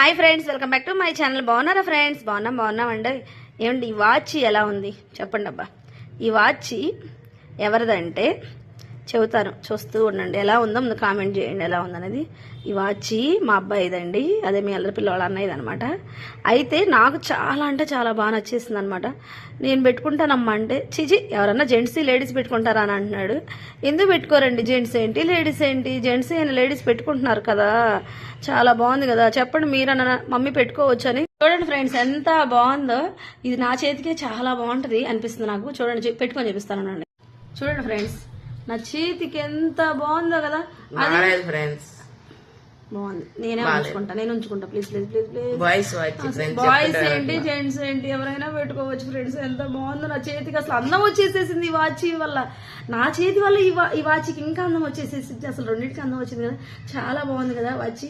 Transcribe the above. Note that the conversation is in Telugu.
Hi friends welcome back to my channel. బాగున్నారా ఫ్రెండ్స్? బాగున్నాం బాగున్నామండి ఏమండి ఈ వాచ్ ఎలా ఉంది? చెప్పండి అబ్బా ఈ వాచ్ ఎవరిదంటే చెబుతాను. చూస్తూ ఉండండి. ఎలా ఉందో ముందు కామెంట్ చేయండి. ఎలా ఉందనేది. ఈ వాచి మా అబ్బాయిదండి అదే మీ అల్లరి పిల్లవాళ్ళ అన్నయ్యది అనమాట అయితే నాకు చాలా అంటే చాలా బాగా నచ్చేసింది అనమాట నేను పెట్టుకుంటానమ్మా అంటే చిచి ఎవరన్నా జెంట్స్ లేడీస్ పెట్టుకుంటారా అని అంటున్నాడు. ఎందుకు పెట్టుకోరండి జెంట్స్ ఏంటి? లేడీస్ ఏంటి? జెంట్స్ అయినా లేడీస్ పెట్టుకుంటున్నారు కదా. చాలా బాగుంది కదా. చెప్పండి మీరన్న మమ్మీ పెట్టుకోవచ్చు అని చూడండి ఫ్రెండ్స్ ఎంత బాగుందో. ఇది నా చేతికే చాలా బాగుంటుంది అనిపిస్తుంది నాకు. చూడండి పెట్టుకొని చూపిస్తాను చూడండి ఫ్రెండ్స్ నా చేతికి ఎంత బాగుందో కదా ఫ్రెండ్స్. బాగుంది. నేనే ఉంచుకుంటా నేను ఉంచుకుంటా. Please please please please. Boys ఏంటి జెంట్స్ ఏంటి ఎవరైనా పెట్టుకోవచ్చు ఫ్రెండ్స్ ఎంత బాగుందో నా చేతికి అసలు అందం వచ్చేసేసింది ఈ వాచ్ వల్ల. నా చేతి వల్ల ఈ వాచ్కి ఇంకా అందం వచ్చేసేసింది. అసలు రెండింటికి అందం వచ్చింది కదా. చాలా బాగుంది కదా వాచ్.